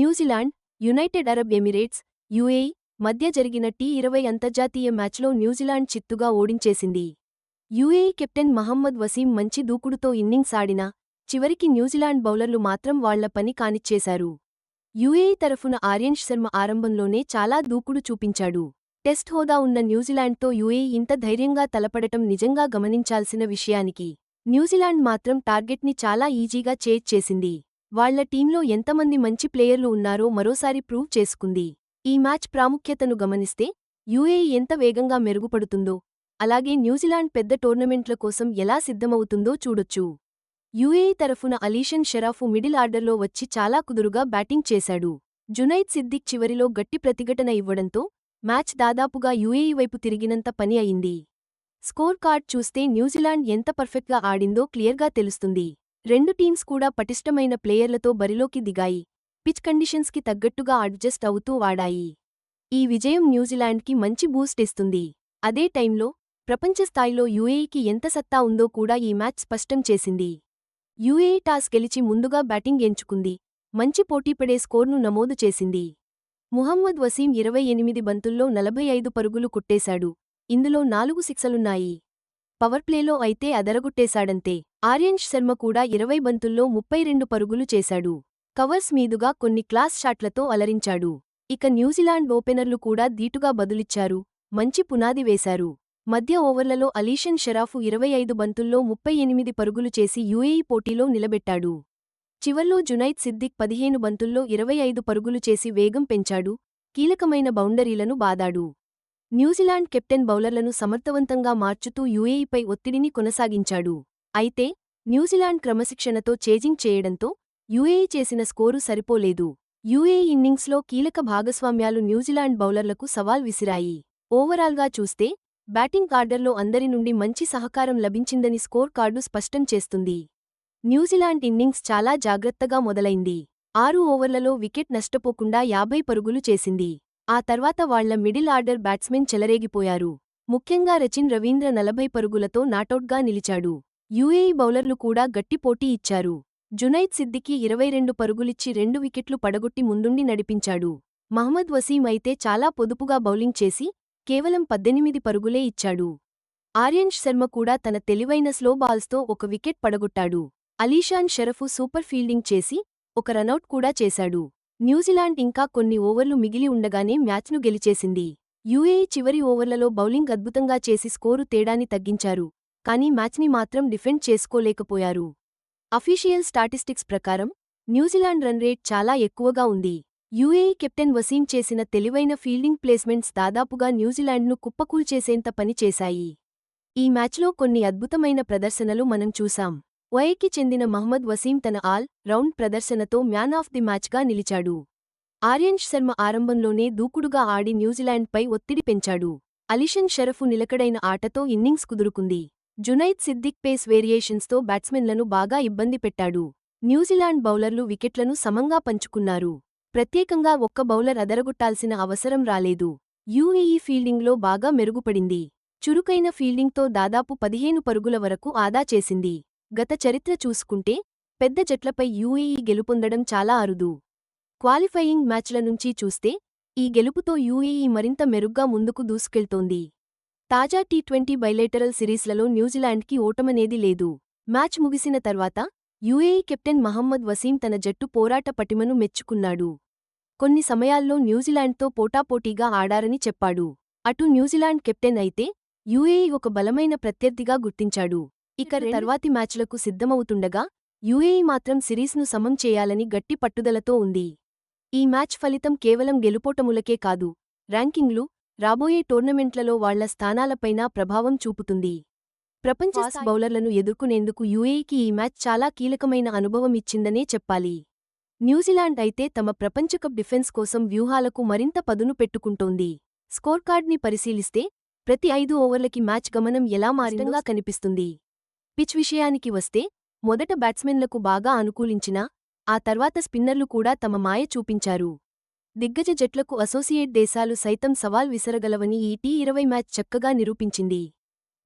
New Zealand United Arab Emirates UAE మధ్య జరిగిన T ఇరవై అంతర్జాతీయ మ్యాచ్లో న్యూజిలాండ్ చిత్తుగా ఓడించేసింది. యుఏఈ కెప్టెన్ మహమ్మద్ వసీం మంచి దూకుడుతో ఇన్నింగ్స్ ఆడినా చివరికి న్యూజిలాండ్ బౌలర్లు మాత్రం వాళ్ళ పని కానిచ్చేశారు. యుఏఈ తరఫున ఆర్యన్ష్ శర్మ ఆరంభంలోనే చాలా దూకుడు చూపించాడు. టెస్ట్ హోదా ఉన్న న్యూజిలాండ్తో యుఏఈ ఇంత ధైర్యంగా తలపడటం నిజంగా గమనించాల్సిన విషయానికి న్యూజిలాండ్ మాత్రం టార్గెట్ని చాలా ఈజీగా చేజ్ చేసింది. వాళ్ళ టీంలో ఎంతమంది మంచి ప్లేయర్లు ఉన్నారో మరోసారి ప్రూవ్ చేసుకుంది. ఈ మ్యాచ్ ప్రాముఖ్యతను గమనిస్తే యుఏఈ ఎంత వేగంగా మెరుగుపడుతుందో అలాగే న్యూజిలాండ్ పెద్ద టోర్నమెంట్ల కోసం ఎలా సిద్ధమవుతుందో చూడొచ్చు. యుఏఈ తరఫున అలీషన్ షెరాఫు మిడిల్ ఆర్డర్లో వచ్చి చాలా కుదురుగా బ్యాటింగ్ చేశాడు. జునైద్ సిద్దిక్ చివరిలో గట్టి ప్రతిఘటన ఇవ్వడంతో మ్యాచ్ దాదాపుగా యుఏఈ వైపు తిరిగినంత పని అయింది. స్కోర్ కార్డ్ చూస్తే న్యూజిలాండ్ ఎంత పర్ఫెక్ట్గా ఆడిందో క్లియర్గా తెలుస్తుంది. రెండు టీమ్స్ కూడా పటిష్టమైన ప్లేయర్లతో బరిలోకి దిగాయి. పిచ్ కండిషన్స్కి తగ్గట్టుగా అడ్జస్ట్ అవుతూ ఆడాయి ఈ విజయం న్యూజిలాండ్కి మంచి బూస్ట్ ఇస్తుంది. అదే టైంలో ప్రపంచస్థాయిలో యుఏఈకి ఎంత సత్తా ఉందో కూడా ఈ మ్యాచ్ స్పష్టం చేసింది. యుఏఈ టాస్ గెలిచి ముందుగా బ్యాటింగ్ ఎంచుకుంది. మంచి పోటీపడే స్కోర్ను నమోదు చేసింది. ముహమ్మద్ వసీం ఇరవై ఎనిమిది బంతుల్లో నలభై ఐదు పరుగులు కుట్టేశాడు. ఇందులో నాలుగు సిక్సలున్నాయి. పవర్ప్లేలో అయితే అదరగొట్టేశాడంతే. ఆర్యన్ష్ శర్మ కూడా ఇరవై బంతుల్లో ముప్పై రెండు పరుగులు చేశాడు. కవర్స్ మీదుగా కొన్ని క్లాస్ షాట్లతో అలరించాడు. ఇక న్యూజిలాండ్ ఓపెనర్లు కూడా దీటుగా బదులిచ్చారు. మంచి పునాది వేశారు. మధ్య ఓవర్లలో అలీషన్ షరాఫు ఇరవై ఐదు బంతుల్లో ముప్పై ఎనిమిది పరుగులు చేసి యుఏఈ పోటీలో నిలబెట్టాడు. చివర్లో జునైద్ సిద్దిక్ పదిహేను బంతుల్లో ఇరవై ఐదు పరుగులు చేసి వేగం పెంచాడు. కీలకమైన బౌండరీలను బాదాడు. న్యూజిలాండ్ కెప్టెన్ బౌలర్లను సమర్థవంతంగా మార్చుతూ యుఏఈపై ఒత్తిడిని కొనసాగించాడు. అయితే న్యూజిలాండ్ క్రమశిక్షణతో చేజింగ్ చేయడంతో యుఏఈ చేసిన స్కోరు సరిపోలేదు. యుఏఈ ఇన్నింగ్స్లో కీలక భాగస్వామ్యాలు న్యూజిలాండ్ బౌలర్లకు సవాల్ విసిరాయి. ఓవరాల్గా చూస్తే బ్యాటింగ్ ఆర్డర్లో అందరి నుండి మంచి సహకారం లభించిందని స్కోర్ కార్డు స్పష్టం చేస్తుంది. న్యూజిలాండ్ ఇన్నింగ్స్ చాలా జాగ్రత్తగా మొదలైంది. ఆరు ఓవర్లలో వికెట్ నష్టపోకుండా యాభై పరుగులు చేసింది. ఆ తర్వాత వాళ్ళ మిడిల్ ఆర్డర్ బ్యాట్స్మెన్ చెలరేగిపోయారు. ముఖ్యంగా రచిన్ రవీంద్ర నలభై పరుగులతో నాటౌట్గా నిలిచాడు. యుఏఈ బౌలర్లు కూడా గట్టి పోటీ ఇచ్చారు. జునైద్ సిద్దికి ఇరవై రెండు పరుగులిచ్చి రెండు వికెట్లు పడగొట్టి ముందుండి నడిపించాడు. మహమ్మద్ వసీం అయితే చాలా పొదుపుగా బౌలింగ్ చేసి కేవలం పద్దెనిమిది పరుగులే ఇచ్చాడు. ఆర్యన్ శర్మ కూడా తన తెలివైన స్లో బాల్స్తో ఒక వికెట్ పడగొట్టాడు. అలీషాన్ షరఫు సూపర్ ఫీల్డింగ్ చేసి ఒక రనౌట్ కూడా చేశాడు. న్యూజిలాండ్ ఇంకా కొన్ని ఓవర్లు మిగిలి ఉండగానే మ్యాచ్ను గెలిచేసింది. యుఏఈ చివరి ఓవర్లలో బౌలింగ్ అద్భుతంగా చేసి స్కోరు తేడాని తగ్గించారు. కానీ మ్యాచ్ని మాత్రం డిఫెండ్ చేసుకోలేకపోయారు. అఫీషియల్ స్టాటిస్టిక్స్ ప్రకారం న్యూజిలాండ్ రన్ రేట్ చాలా ఎక్కువగా ఉంది. యుఏఈ కెప్టెన్ వసీం చేసిన తెలివైన ఫీల్డింగ్ ప్లేస్మెంట్స్ దాదాపుగా న్యూజిలాండ్ను కుప్పకూల్చేసేంత పని చేశాయి. ఈ మ్యాచ్లో కొన్ని అద్భుతమైన ప్రదర్శనలు మనం చూశాం. వైకి చెందిన మహ్మద్ వసీం తన ఆల్ రౌండ్ ప్రదర్శనతో మ్యాన్ ఆఫ్ ది మ్యాచ్గా నిలిచాడు. ఆర్యన్ష్ శర్మ ఆరంభంలోనే దూకుడుగా ఆడి న్యూజిలాండ్పై ఒత్తిడి పెంచాడు. అలిషన్ షరఫు నిలకడైన ఆటతో ఇన్నింగ్స్ కుదురుకుంది. జునైద్ సిద్దిక్ పేస్ వేరియేషన్స్తో బ్యాట్స్మెన్లను బాగా ఇబ్బంది పెట్టాడు. న్యూజిలాండ్ బౌలర్లు వికెట్లను సమంగా పంచుకున్నారు. ప్రత్యేకంగా ఒక్క బౌలర్ అదరగొట్టాల్సిన అవసరం రాలేదు. యూఏఈ ఫీల్డింగ్లో బాగా మెరుగుపడింది. చురుకైన ఫీల్డింగ్తో దాదాపు పదిహేను పరుగుల వరకు ఆదా చేసింది. గత చరిత్ర చూసుకుంటే పెద్ద జట్లపై యూఏఈ గెలుపొందడం చాలా అరుదు. క్వాలిఫయింగ్ మ్యాచ్ల నుంచి చూస్తే ఈ గెలుపుతో యూఏఈ మరింత మెరుగ్గా ముందుకు దూసుకెళ్తోంది. తాజా టీ ట్వంటీ బైలేటరల్ సిరీస్లలో న్యూజిలాండ్కి ఓటమనేది లేదు. మ్యాచ్ ముగిసిన తర్వాత యూఏఈ కెప్టెన్ మహమ్మద్ వసీం తన జట్టు పోరాట పటిమను మెచ్చుకున్నాడు. కొన్ని సమయాల్లో న్యూజిలాండ్తో పోటాపోటీగా ఆడారని చెప్పాడు. అటు న్యూజిలాండ్ కెప్టెన్ అయితే యూఏఈ ఒక బలమైన ప్రత్యర్థిగా గుర్తించాడు. ఇక తర్వాతి మ్యాచ్లకు సిద్ధమవుతుండగా యుఏఈ మాత్రం సిరీస్ను సమం చేయాలని గట్టి పట్టుదలతో ఉంది. ఈ మ్యాచ్ ఫలితం కేవలం గెలుపోటములకే కాదు ర్యాంకింగ్లు రాబోయే టోర్నమెంట్లలో వాళ్ళ స్థానాలపైనా ప్రభావం చూపుతుంది. ప్రపంచ బౌలర్లను ఎదుర్కొనేందుకు యుఏఈకి ఈ మ్యాచ్ చాలా కీలకమైన అనుభవం ఇచ్చిందనే చెప్పాలి. న్యూజిలాండ్ అయితే తమ ప్రపంచకప్ డిఫెన్స్ కోసం వ్యూహాలకు మరింత పదును పెట్టుకుంటోంది. స్కోర్కార్డ్ని పరిశీలిస్తే ప్రతి ఐదు ఓవర్లకి మ్యాచ్ గమనం ఎలా మారిందంగా కనిపిస్తుంది. పిచ్ విషయానికి వస్తే మొదట బ్యాట్స్మెన్లకు బాగా అనుకూలించినా ఆ తర్వాత స్పిన్నర్లు కూడా తమ మాయ చూపించారు. దిగ్గజ జట్లకు అసోసియేట్ దేశాలు సైతం సవాల్ విసరగలవని ఈ టీ ఇరవై మ్యాచ్ చక్కగా నిరూపించింది.